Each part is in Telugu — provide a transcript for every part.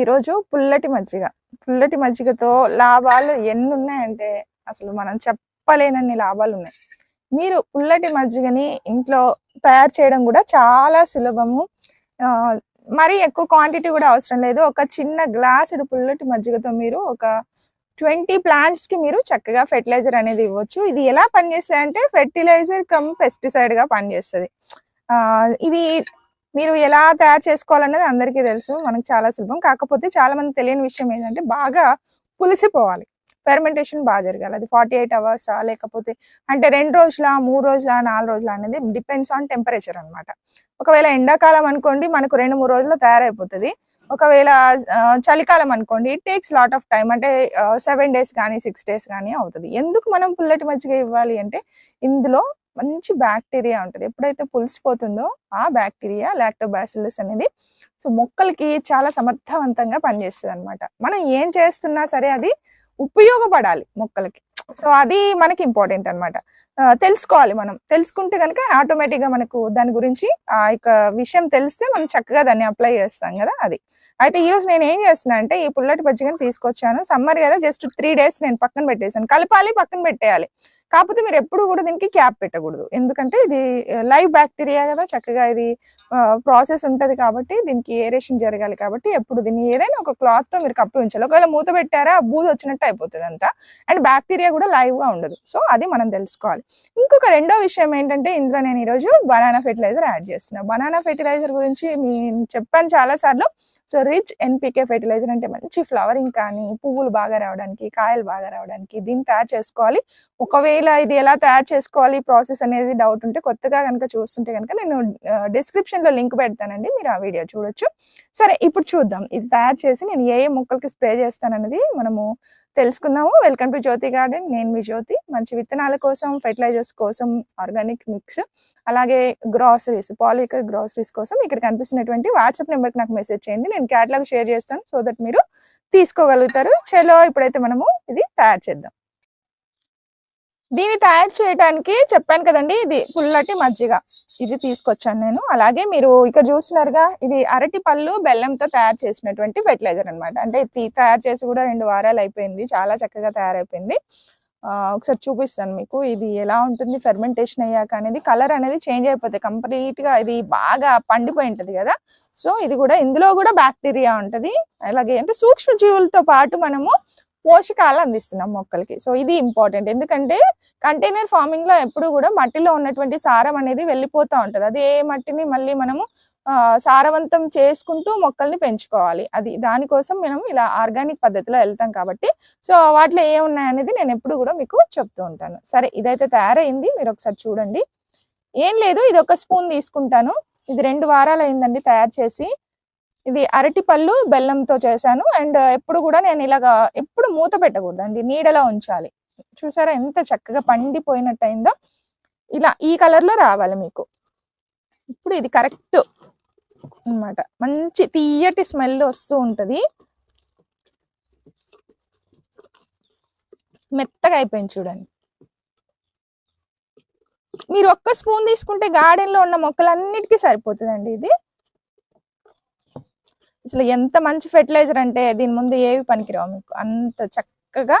ఈరోజు పుల్లటి మజ్జిగ. పుల్లటి మజ్జిగతో లాభాలు ఎన్ని ఉన్నాయంటే అసలు మనం చెప్పలేనన్ని లాభాలు ఉన్నాయి మీరు పుల్లటి మజ్జిగని ఇంట్లో తయారు చేయడం కూడా చాలా సులభము. మరీ ఎక్కువ క్వాంటిటీ కూడా అవసరం లేదు. ఒక చిన్న గ్లాసుడు పుల్లటి మజ్జిగతో మీరు ఒక ట్వంటీ ప్లాంట్స్కి మీరు చక్కగా ఫెర్టిలైజర్ అనేది ఇవ్వచ్చు. ఇది ఎలా పనిచేస్తుంది అంటే ఫెర్టిలైజర్ కమ్ పెస్టిసైడ్గా పనిచేస్తుంది ఇది మీరు ఎలా తయారు చేసుకోవాలన్నది అందరికీ తెలుసు మనకు చాలా సులభం. కాకపోతే చాలా మంది తెలియని విషయం ఏంటంటే బాగా పులిసిపోవాలి. ఫెర్మెంటేషన్ బాగా జరగాలి. అది ఫార్టీ ఎయిట్ అవర్సా లేకపోతే అంటే రెండు రోజుల మూడు రోజుల నాలుగు రోజుల అనేది డిపెండ్స్ ఆన్ టెంపరేచర్ అన్నమాట. ఒకవేళ ఎండాకాలం అనుకోండి మనకు రెండు మూడు రోజుల్లో తయారైపోతుంది. ఒకవేళ చలికాలం అనుకోండి it takes lot of time అంటే సెవెన్ డేస్ కానీ సిక్స్ డేస్ కానీ అవుతుంది. ఎందుకు మనం పుల్లటి మజ్జిగ ఇవ్వాలి అంటే ఇందులో మంచి బ్యాక్టీరియా ఉంటుంది. ఎప్పుడైతే పులిసిపోతుందో ఆ బ్యాక్టీరియా లాక్టోబాసిల్లస్ అనేది సో మొక్కలకి చాలా సమర్థవంతంగా పనిచేస్తుంది అనమాట మనం ఏం చేస్తున్నా సరే అది ఉపయోగపడాలి మొక్కలకి. సో అది మనకి ఇంపార్టెంట్ అనమాట తెలుసుకోవాలి మనం. తెలుసుకుంటే కనుక ఆటోమేటిక్గా మనకు దాని గురించి ఆ యొక్క విషయం తెలిస్తే మనం చక్కగా దాన్ని అప్లై చేస్తాం కదా అది. అయితే ఈ రోజు నేను ఏం చేస్తున్నా అంటే ఈ పుల్లటి మజ్జిగని తీసుకొచ్చాను. సమ్మర్ కదా జస్ట్ త్రీ డేస్ నేను పక్కన పెట్టేసాను కలపాలి పక్కన పెట్టేయాలి. కాకపోతే మీరు ఎప్పుడు కూడా దీనికి క్యాప్ పెట్టకూడదు. ఎందుకంటే ఇది లైవ్ బ్యాక్టీరియా కదా చక్కగా ఇది ప్రాసెస్ ఉంటుంది కాబట్టి దీనికి ఏరేషన్ జరగాలి కాబట్టి ఎప్పుడు దీన్ని ఏదైనా ఒక క్లాత్తో మీరు కప్పి ఉంచాలి. ఒకవేళ మూత పెట్టారా బూజు వచ్చినట్టు అయిపోతుంది అంతా. అండ్ బ్యాక్టీరియా కూడా లైవ్గా ఉండదు. సో అది మనం తెలుసుకోవాలి. ఇంకొక రెండో విషయం ఏంటంటే ఇందులో నేను ఈరోజు బనానా ఫెర్టిలైజర్ యాడ్ చేస్తున్నా. బనానా ఫెర్టిలైజర్ గురించి మీ చెప్పాను చాలాసార్లు. సో రిచ్ ఎన్పికే ఫెర్టిలైజర్ అంటే మంచి ఫ్లవరింగ్ కానీ పువ్వులు బాగా రావడానికి కాయలు బాగా రావడానికి దీన్ని తయారు చేసుకోవాలి. ఒకవేళ ఇది ఎలా తయారు చేసుకోవాలి ప్రాసెస్ అనేది డౌట్ ఉంటే కొత్తగా కనుక చూస్తుంటే కనుక నేను డిస్క్రిప్షన్లో లింక్ పెడతానండి. మీరు ఆ వీడియో చూడొచ్చు. సరే ఇప్పుడు చూద్దాం. ఇది తయారు చేసి నేను ఏ ఏ మొక్కలకి స్ప్రే చేస్తానన్నది మనము తెలుసుకుందాము. వెల్కమ్ టు జ్యోతి గార్డెన్ నేను మీ జ్యోతి. మంచి విత్తనాల కోసం ఫెర్టిలైజర్స్ కోసం ఆర్గానిక్ మిక్స్ అలాగే గ్రాసరీస్ పాలిక గ్రాసరీస్ కోసం ఇక్కడ కనిపిస్తున్నటువంటి వాట్సాప్ నెంబర్కి నాకు మెసేజ్ చేయండి. నేను క్యాటలాగ్ షేర్ చేస్తాను సో దట్ మీరు తీసుకోగలుగుతారు. చలో ఇప్పుడైతే మనము ఇది తయారు చేద్దాం. దీన్ని తయారు చేయడానికి చెప్పాను కదండి ఇది పుల్లటి మజ్జిగ. ఇది తీసుకొచ్చాను నేను. అలాగే మీరు ఇక్కడ చూస్తున్నారుగా ఇది అరటి పళ్ళు బెల్లంతో తయారు చేసినటువంటి ఫెర్టిలైజర్ అన్నమాట. అంటే ఇది తయారు చేసి కూడా రెండు వారాలు అయిపోయింది. చాలా చక్కగా తయారైపోయింది. ఒకసారి చూపిస్తాను మీకు. ఇది ఎలా ఉంటుంది? ఫెర్మెంటేషన్ అయ్యాక అనేది కలర్ అనేది చేంజ్ అయిపోతుంది కంప్లీట్గా ఇది బాగా పండిపోయి ఉంటుంది కదా. సో ఇది కూడా ఇందులో కూడా బ్యాక్టీరియా ఉంటది. అలాగే అంటే సూక్ష్మ జీవులతో పాటు మనము పోషకాలు అందిస్తున్నాం మొక్కలకి. సో ఇది ఇంపార్టెంట్. ఎందుకంటే కంటైనర్ ఫార్మింగ్లో ఎప్పుడు కూడా మట్టిలో ఉన్నటువంటి సారం అనేది వెళ్ళిపోతూ ఉంటుంది. అది ఏ మట్టిని మళ్ళీ మనము సారవంతం చేసుకుంటూ మొక్కల్ని పెంచుకోవాలి. అది దానికోసం మనం ఇలా ఆర్గానిక్ పద్ధతిలో వెళ్తాం కాబట్టి. సో వాటిలో ఏమున్నాయి అనేది నేను ఎప్పుడు కూడా మీకు చెప్తూ ఉంటాను. సరే ఇదైతే తయారైంది. మీరు ఒకసారి చూడండి. ఏం లేదు. ఇది ఒక స్పూన్ తీసుకుంటాను. ఇది రెండు వారాలు అయిందండి తయారు చేసి. ఇది అరటి పళ్ళు బెల్లంతో చేశాను. అండ్ ఎప్పుడు కూడా నేను ఇలాగా ఎప్పుడు మూత పెట్టకూడదండి నీడలో ఉంచాలి. చూసారా ఎంత చక్కగా పండిపోయినట్టు అయిందో ఇలా ఈ కలర్లో రావాలి మీకు. ఇప్పుడు ఇది కరెక్ట్ అన్నమాట. మంచి తీయటి స్మెల్ వస్తూ ఉంటుంది. మెత్తగా అయిపోయింది చూడండి. మీరు ఒక్క స్పూన్ తీసుకుంటే గార్డెన్లో ఉన్న మొక్కలన్నిటికీ సరిపోతుందండి ఇది. అసలు ఎంత మంచి ఫెర్టిలైజర్ అంటే దీని ముందు ఏవి పనికిరావు మీకు? అంత చక్కగా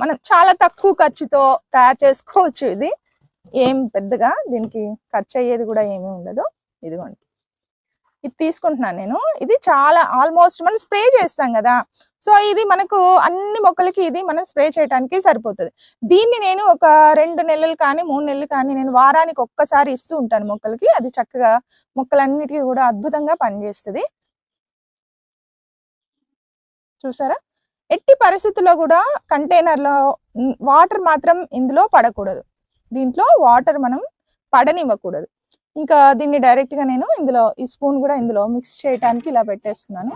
మనం చాలా తక్కువ ఖర్చుతో తయారు చేసుకోవచ్చు ఇది. ఏం పెద్దగా దీనికి ఖర్చు అయ్యేది కూడా ఏమీ ఉండదు. ఇదిగోండి. ఇది తీసుకుంటున్నాను నేను. ఇది చాలా ఆల్మోస్ట్ మనం స్ప్రే చేస్తాం కదా. సో ఇది మనకు అన్ని మొక్కలకి ఇది మనం స్ప్రే చేయడానికి సరిపోతుంది. దీన్ని నేను ఒక రెండు నెలలు కానీ మూడు నెలలు కానీ నేను వారానికి ఒక్కసారి ఇస్తూ ఉంటాను మొక్కలకి. అది చక్కగా మొక్కలన్నిటికీ కూడా అద్భుతంగా పనిచేస్తుంది. చూసారా? ఎట్టి పరిస్థితుల్లో కూడా కంటైనర్లో వాటర్ మాత్రం ఇందులో పడకూడదు. దీంట్లో వాటర్ మనం పడనివ్వకూడదు. ఇంకా దీన్ని డైరెక్ట్గా నేను ఇందులో ఈ స్పూన్ కూడా ఇందులో మిక్స్ చేయడానికి ఇలా పెట్టేస్తున్నాను.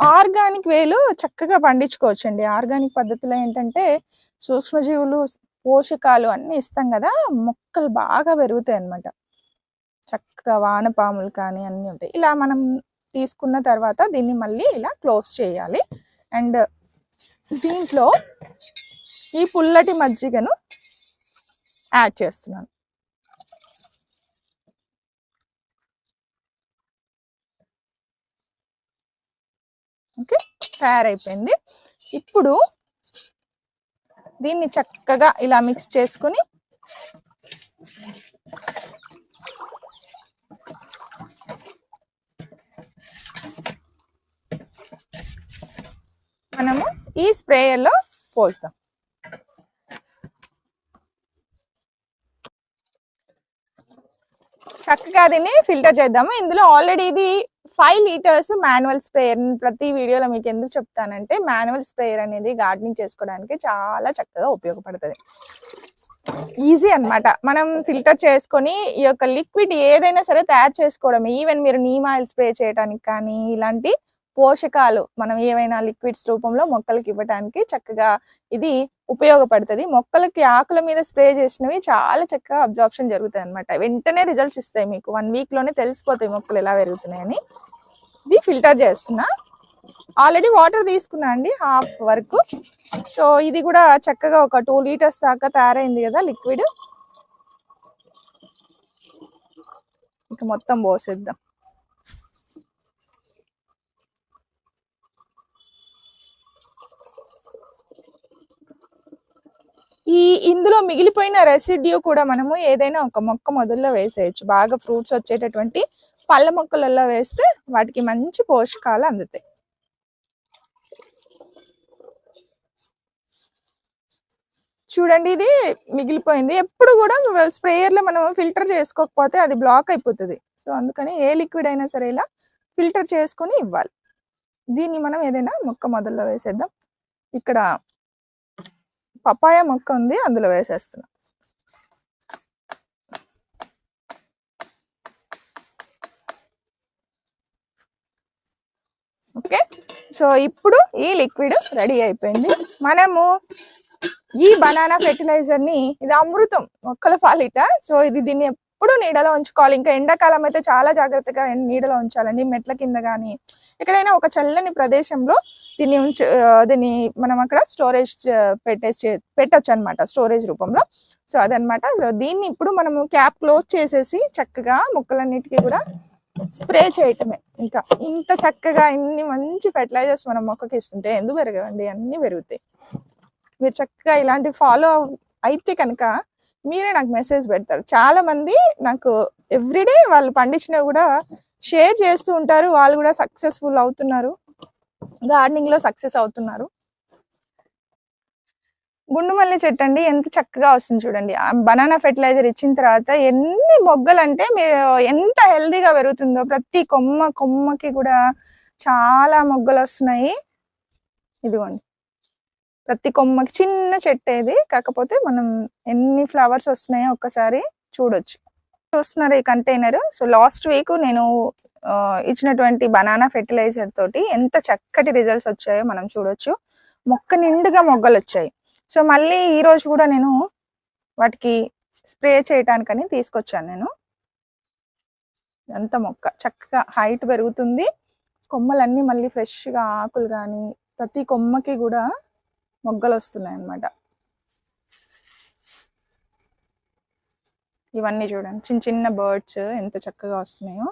ఆర్గానిక్ వేలు చక్కగా పండించుకోవచ్చండి. ఆర్గానిక్ పద్ధతిలో ఏంటంటే సూక్ష్మజీవులు పోషకాలు అన్నీ ఇస్తాం కదా మొక్కలు బాగా పెరుగుతాయి అన్నమాట చక్కగా వానపాములు కానీ అన్నీ ఉంటాయి. ఇలా మనం తీసుకున్న తర్వాత దీన్ని మళ్ళీ ఇలా క్లోజ్ చేయాలి. అండ్ దీంట్లో ఈ పుల్లటి మజ్జిగను యాడ్ చేస్తున్నాను. ఓకే తయారైపోయింది. ఇప్పుడు దీన్ని చక్కగా ఇలా మిక్స్ చేసుకుని మనము ఈ స్ప్రేయర్లో పోస్తాం. చక్కగా దీన్ని ఫిల్టర్ చేద్దాము. ఇందులో ఆల్రెడీ ఇది ఫైవ్ లీటర్స్ మాన్యువల్ స్ప్రేయర్ ప్రతి వీడియోలో మీకు ఎందుకు చెప్తానంటే మాన్యువల్ స్ప్రేయర్ అనేది గార్డెనింగ్ చేసుకోవడానికి చాలా చక్కగా ఉపయోగపడుతుంది. ఈజీ అన్నమాట. మనం ఫిల్టర్ చేసుకొని ఈ యొక్క లిక్విడ్ ఏదైనా సరే తయారు చేసుకోవడం ఈవెన్ మీరు నీమ్ ఆయిల్ స్ప్రే చేయడానికి కానీ ఇలాంటి పోషకాలు మనం ఏవైనా లిక్విడ్స్ రూపంలో మొక్కలకి ఇవ్వడానికి చక్కగా ఇది ఉపయోగపడుతుంది. మొక్కలకి ఆకుల మీద స్ప్రే చేసినవి చాలా చక్కగా అబ్జార్ప్షన్ జరుగుతుంది అనమాట వెంటనే రిజల్ట్స్ ఇస్తాయి మీకు. వన్ వీక్లోనే తెలిసిపోతాయి మొక్కలు ఎలా పెరుగుతున్నాయని. ఇది ఫిల్టర్ చేస్తున్నా. ఆల్రెడీ వాటర్ తీసుకున్నా అండి హాఫ్ వరకు. సో ఇది కూడా చక్కగా ఒక టూ లీటర్స్ దాకా తయారైంది కదా లిక్విడ్. ఇక మొత్తం పోసేద్దాం ఈ ఇందులో మిగిలిపోయిన రెసిడ్యూ కూడా మనము ఏదైనా ఒక మొక్క మొదల్లో వేసేయచ్చు. బాగా ఫ్రూట్స్ వచ్చేటటువంటి పళ్ళ మొక్కలలో వేస్తే వాటికి మంచి పోషకాలు అందుతాయి. చూడండి ఇది మిగిలిపోయింది. ఎప్పుడు కూడా స్ప్రేయర్లో మనం ఫిల్టర్ చేసుకోకపోతే అది బ్లాక్ అయిపోతుంది. సో అందుకని ఏ లిక్విడ్ అయినా సరే ఇలా ఫిల్టర్ చేసుకొని ఇవ్వాలి. దీన్ని మనం ఏదైనా మొక్క మొదల్లో వేసేద్దాం. ఇక్కడ పపాయ మొక్క ఉంది అందులో వేసేస్తున్నాం. ఓకే సో ఇప్పుడు ఈ లిక్విడ్ రెడీ అయిపోయింది. మనము ఈ బనానా ఫెర్టిలైజర్ని ఇది అమృతం మొక్కల పాలిట సో ఇది దీన్ని ఎప్పుడు నీడలో ఉంచుకోవాలి. ఇంకా ఎండాకాలం అయితే చాలా జాగ్రత్తగా నీడలో ఉంచాలండి. మెట్ల కింద కానీ ఎక్కడైనా ఒక చల్లని ప్రదేశంలో దీన్ని ఉంచు దీన్ని మనం అక్కడ స్టోరేజ్ పెట్టేసి పెట్టచ్చు అనమాట స్టోరేజ్ రూపంలో. సో అదనమాట. సో దీన్ని ఇప్పుడు మనము క్యాప్ క్లోజ్ చేసేసి చక్కగా మొక్కలన్నిటికీ కూడా స్ప్రే చేయటమే. ఇంకా ఇంత చక్కగా ఇన్ని మంచి ఫెర్టిలైజర్స్ మనం మొక్కకి ఇస్తుంటే ఎందుకు పెరగవండి? అన్ని పెరుగుతాయి. మీరు చక్కగా ఇలాంటి ఫాలో అయితే కనుక మీరే నాకు మెసేజ్ పెడతారు. చాలా మంది నాకు ఎవ్రీడే వాళ్ళు పండించినవి కూడా షేర్ చేస్తూ ఉంటారు. వాళ్ళు కూడా సక్సెస్ఫుల్ అవుతున్నారు. గార్డెనింగ్లో సక్సెస్ అవుతున్నారు. గుండు మల్లి చెట్టు అండి. ఎంత చక్కగా వస్తుంది చూడండి. బనానా ఫెర్టిలైజర్ ఇచ్చిన తర్వాత ఎన్ని మొగ్గలు అంటే మీరు ఎంత హెల్దీగా పెరుగుతుందో ప్రతి కొమ్మ కొమ్మకి కూడా చాలా మొగ్గలు వస్తున్నాయి. ఇదిగోండి. ప్రతి కొమ్మకి చిన్న చెట్టు ఏది కాకపోతే మనం ఎన్ని ఫ్లవర్స్ వస్తున్నాయో ఒక్కసారి చూడొచ్చు. చూస్తున్నారు ఈ కంటైనర్ సో లాస్ట్ వీక్ నేను ఇచ్చినటువంటి బనానా ఫెర్టిలైజర్ తోటి ఎంత చక్కటి రిజల్ట్స్ వచ్చాయో మనం చూడొచ్చు. మొక్క నిండుగా మొగ్గలు వచ్చాయి. సో మళ్ళీ ఈ రోజు కూడా నేను వాటికి స్ప్రే చేయటానికని తీసుకొచ్చాను నేను. ఎంత మొక్క. చక్కగా హైట్ పెరుగుతుంది. కొమ్మలన్నీ మళ్ళీ ఫ్రెష్గా ఆకులు కానీ ప్రతి కొమ్మకి కూడా మొగ్గలు వస్తున్నాయి అన్నమాట ఇవన్నీ చూడండి. చిన్న చిన్న బర్డ్స్ ఎంత చక్కగా వస్తున్నాయో.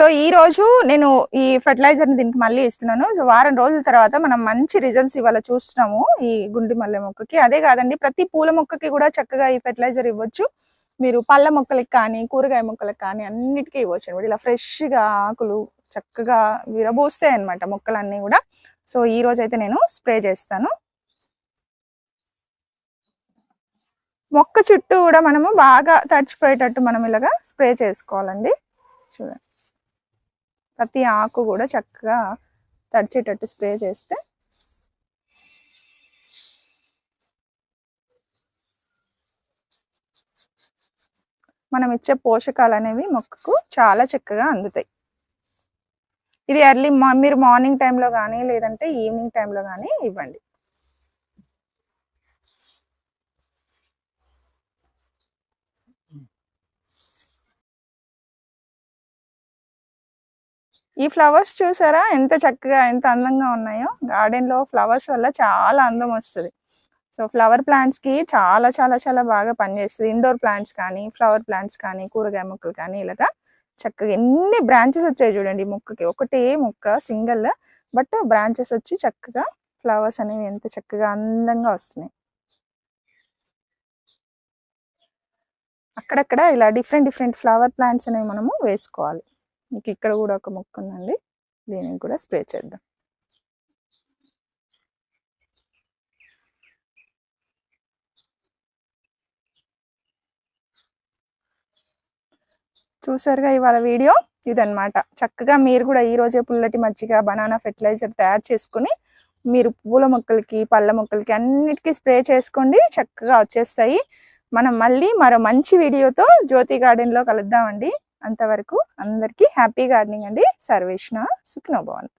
సో ఈ రోజు నేను ఈ ఫెర్టిలైజర్ని దీనికి మళ్ళీ ఇస్తున్నాను. సో వారం రోజుల తర్వాత మనం మంచి రిజల్ట్స్ ఇవాళ చూస్తున్నాము ఈ గుండి మల్లె మొక్కకి. అదే కాదండి ప్రతి పూల మొక్కకి కూడా చక్కగా ఈ ఫెర్టిలైజర్ ఇవ్వచ్చు. మీరు పళ్ళ మొక్కలకి కానీ కూరగాయ మొక్కలకి కానీ అన్నిటికీ ఇవ్వచ్చు అనమాట. ఇలా ఫ్రెష్గా ఆకులు చక్కగా విరబోస్తాయి అనమాట మొక్కలన్నీ కూడా. సో ఈ రోజు అయితే నేను స్ప్రే చేస్తాను. మొక్క చుట్టూ కూడా మనము బాగా తడిచిపోయేటట్టు మనం ఇలాగా స్ప్రే చేసుకోవాలండి. చూడండి. ప్రతి ఆకు కూడా చక్కగా తడిచేటట్టు స్ప్రే చేస్తే మనం ఇచ్చే పోషకాలు అనేవి మొక్కకు చాలా చక్కగా అందుతాయి. ఇది ఎర్లీ మీరు మార్నింగ్ టైంలో కానీ లేదంటే ఈవినింగ్ టైంలో కానీ ఇవ్వండి. ఈ ఫ్లవర్స్ చూసారా? ఎంత చక్కగా ఎంత అందంగా ఉన్నాయో. గార్డెన్లో ఫ్లవర్స్ వల్ల చాలా అందం వస్తుంది. సో ఫ్లవర్ ప్లాంట్స్కి చాలా చాలా చాలా బాగా పనిచేస్తుంది. ఇండోర్ ప్లాంట్స్ కానీ ఫ్లవర్ ప్లాంట్స్ కానీ కూరగాయ మొక్కలు కానీ ఇలాగా చక్కగా ఎన్ని బ్రాంచెస్ వచ్చాయి చూడండి ముక్కకి మొక్కకి. ఒకటే మొక్క సింగిల్ బట్ బ్రాంచెస్ వచ్చి చక్కగా ఫ్లవర్స్ అనేవి ఎంత చక్కగా అందంగా వస్తున్నాయి. అక్కడక్కడ ఇలా డిఫరెంట్ డిఫరెంట్ ఫ్లవర్ ప్లాంట్స్ అనేవి మనము వేసుకోవాలి. ఇంక ఇక్కడ కూడా ఒక మొక్క ఉందండి దీనికి కూడా స్ప్రే చేద్దాం. చూసారుగా ఇవాళ వీడియో? ఇదన్నమాట. చక్కగా మీరు కూడా ఈ రోజే పుల్లటి మజ్జిగ బనానా ఫెర్టిలైజర్ తయారు చేసుకుని మీరు పూల మొక్కలకి పళ్ళ మొక్కలకి అన్నిటికీ స్ప్రే చేసుకోండి. చక్కగా వచ్చేస్తాయి. మనం మళ్ళీ మరో మంచి వీడియోతో జ్యోతి గార్డెన్లో కలుద్దామండి. అంతవరకు అందరికీ హ్యాపీ గార్డెనింగ్ అండి. సర్వేష్ణ సుఖ్నోభవంత్